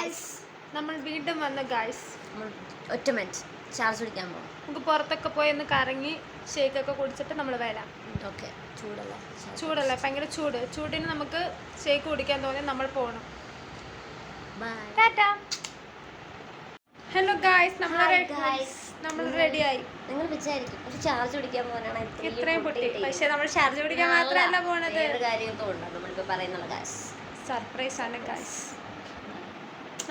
Guys നമ്മൾ വീണ്ടും വന്ന ഗായ്സ് ഒറ്റ മിനിറ്റ് ചാർജ് പിടിക്കാൻ പോകും നമുക്ക് പുറത്തൊക്കെ പോയി ഒന്ന് കറങ്ങി ഷേക്കൊക്കെ കുടിച്ചിട്ട് നമ്മൾ വരാം. ഓക്കെ ചൂടല്ലേ. ചൂടല്ലേ? ഭയങ്കര ചൂട്. ചൂടിന് നമുക്ക് ഷേക്ക് കുടിക്കാൻ തോന്നി നമ്മൾ പോകണം. ടാറ്റ ഹലോ ഗായ്സ് നമ്മൾ. നമ്മൾ റെഡിയായി നിങ്ങൾ വിചാരിക്കും. ഒരു ചാർജ് പിടിക്കാൻ പോകാനാണ് ഇത്രയും പൊട്ടി. പക്ഷേ നമ്മൾ ചാർജ് പിടിക്കാൻ മാത്രമല്ല പോണത്. കാര്യമൊക്കെ ഉണ്ട് നമ്മളിപ്പോ പറയുന്നുള്ള ഗായ്സ് സർപ്രൈസ് ആണ് ഗായ്സ്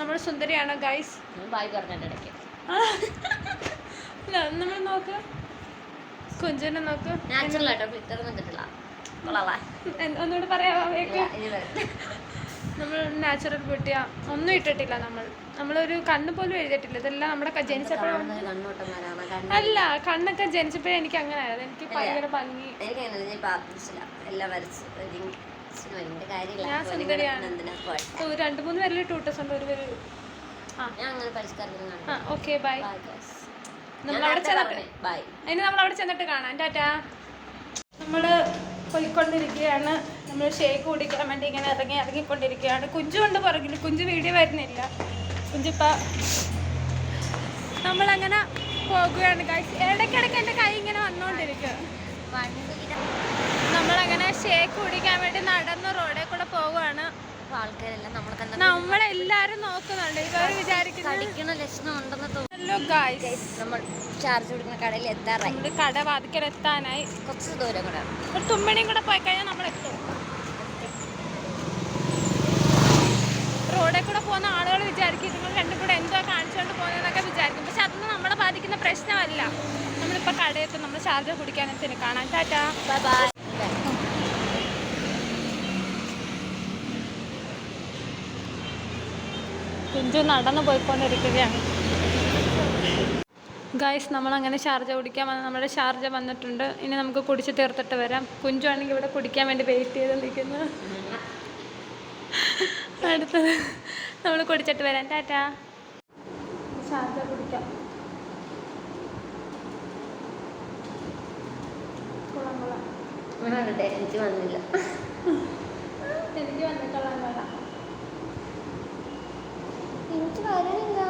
നമ്മൾ സുന്ദരിയാണോ ഗൈസ് ബായ് പറഞ്ഞിട്ട് ഇടയ്ക്ക്. നമ്മൾ നോക്ക്. കുഞ്ചനെ നോക്ക്. നാച്ചുറൽ ആട്ടോ ഫിൽറ്റർ വന്നിട്ടില്ല ഒന്നുകൂടെ പറയാമോ. നമ്മൾ നാച്ചുറൽ ബ്യൂട്ടിയാ ഒന്നും ഇട്ടിട്ടില്ല നമ്മൾ. നമ്മളൊരു കണ്ണ് പോലും എഴുതിയിട്ടില്ല. ഇതെല്ലാം നമ്മുടെ ജനിച്ചപ്പോഴും അല്ല കണ്ണൊക്കെ ജനിച്ചപ്പോഴേ എനിക്ക് അങ്ങനെ ആയത്. എനിക്ക് ഭയങ്കര ഭംഗി. രണ്ട് മൂന്ന് പേരിൽ ടൂട്ടസ് ഉണ്ട് ഒരു പേര്. ഓക്കെ ബൈ നമ്മൾ അവിടെ ചെന്നിട്ട് അതിന് നമ്മൾ അവിടെ ചെന്നിട്ട് കാണാം. ടാറ്റാ നമ്മൾ പോയിക്കൊണ്ടിരിക്കുകയാണ്. നമ്മൾ ഷേക്ക് കുടിക്കാൻ വേണ്ടി ഇങ്ങനെ ഇറങ്ങി ഇറങ്ങിക്കൊണ്ടിരിക്കുകയാണ്. കുഞ്ചു കൊണ്ട് പുറകിൽ കുഞ്ചു വീഡിയോ വരുന്നില്ല. കുഞ്ചിപ്പ. നമ്മളങ്ങനെ പോകുകയാണ്. ഇടയ്ക്കിടയ്ക്ക് എന്റെ കൈ ഇങ്ങനെ വന്നുകൊണ്ടിരിക്കുക നമ്മളങ്ങനെ ഷേക്ക് കുടിക്കാൻ വേണ്ടി നടന്ന് റോഡിൽ കൂടെ പോവാണ് ആൾക്കാരെല്ലാം നമ്മളെ നമ്മളെല്ലാരും നോക്കുന്നുണ്ട്. ഇവർ വിചാരിക്കുന്നത് കടിക്കണ ലക്ഷണം ഉണ്ടെന്ന് തോന്നുന്നു. നമ്മൾ ചാർജ് കൊടുക്കുന്ന കടയിൽ എത്താറായി. കട വാതിക്കൽ എത്താനായി. കുറച്ച് ദൂരം കൂടെ. ഒരു തുമ്മണിയും കൂടെ പോയി കഴിഞ്ഞാൽ നമ്മൾ എത്തും. റോഡിൽ കൂടെ പോകുന്ന ആളുകൾ വിചാരിക്കും നിങ്ങൾ രണ്ടും കൂടെ എന്തോ കാണിച്ചുകൊണ്ട് പോകുന്നതെന്നൊക്കെ വിചാരിക്കും. പക്ഷെ അതൊന്നും നമ്മളെ ബാധിക്കുന്ന പ്രശ്നമല്ല. നമ്മളിപ്പോൾ കടയെത്തും നമ്മൾ ചാർജ് കുടിക്കാനെത്തിന് കാണാം. ടാറ്റാ. ബൈ ബൈ കുഞ്ചു നടന്നു പോയിക്കൊണ്ടിരിക്കുകയാണ്. ഗായ്സ് നമ്മളങ്ങനെ ഷാർജ കുടിക്കാൻ വന്ന് നമ്മുടെ ഷാർജ വന്നിട്ടുണ്ട്. ഇനി നമുക്ക് കുടിച്ച് തീർത്തിട്ട് വരാം. കുഞ്ചു ആണെങ്കിൽ ഇവിടെ കുടിക്കാൻ വേണ്ടി വെയിറ്റ് ചെയ്ത് നിൽക്കുന്നു അടുത്തത് നമ്മൾ കുടിച്ചിട്ട് വരാം. ടാറ്റാ. ഷാർജ കുടിക്കാം. എനിക്ക് വന്നില്ല. എനിക്ക് വന്നിട്ടുള്ള വരണില്ല.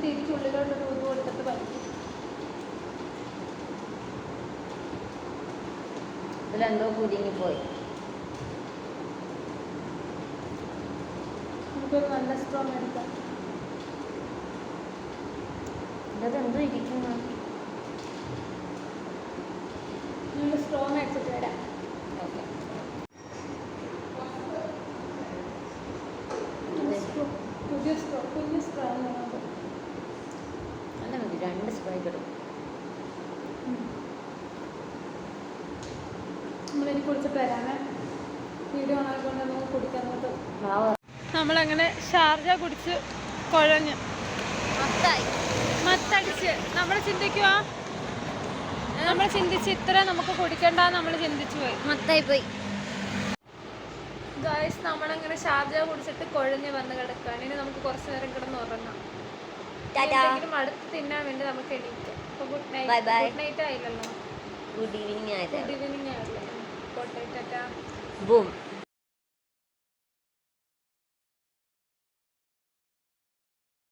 തിരിച്ചുള്ളിലോട്ട് തൂത്ത് കൊടുത്തിട്ട് പഠിക്കും ഇതിലെന്തോ കുരുങ്ങിപ്പോയി പോയി നമുക്കൊരു നല്ല സ്ട്രോങ് എടുക്കാം ഇതെന്തോ ഇരിക്കുന്നു നല്ല സ്ട്രോങ് അടിച്ചിട്ട് വരാം ഓക്കെ പുതിയ അല്ല മതി രണ്ട് സ്പ്രേ കിട്ടും നമ്മളിനി കുടിച്ചിട്ട് വരാമേ. വീഡിയോ ഓണാക്കിക്കൊണ്ട് നമുക്ക് കുടിക്കാൻ നോക്കാം പാവ നമ്മളങ്ങനെ ഷാർജ കുടിച്ച് കുഴഞ്ഞ്. മത്തടിച്ച്. നമ്മൾ ചിന്തിക്കുക നമ്മൾ ചിന്തിച്ച് ഇത്ര നമുക്ക് കുടിക്കണ്ട നമ്മൾ ചിന്തിച്ചു പോയി. മത്തായി പോയി. ഗായ്സ് നമ്മളങ്ങനെ ഷാർജ കുടിച്ചിട്ട് കുഴഞ്ഞ് വന്ന് കിടക്കുകയാണ് ഇനി നമുക്ക് കുറച്ച് നേരം കിടന്ന് ഉറങ്ങാം. എന്തെങ്കിലും അടുത്ത് തിന്നാൻ വേണ്ടി നമുക്ക് എണീക്കാം. അപ്പോൾ ഗുഡ് നൈറ്റ്. ഗുഡ് നൈറ്റ് ആയില്ലല്ലോ ഗുഡ് ഈവനിങ് ആയില്ലേ. ഗുഡ് ഈവനിങ് ആയില്ലേ. പോട്ടെ ടാറ്റാ. ബൂം.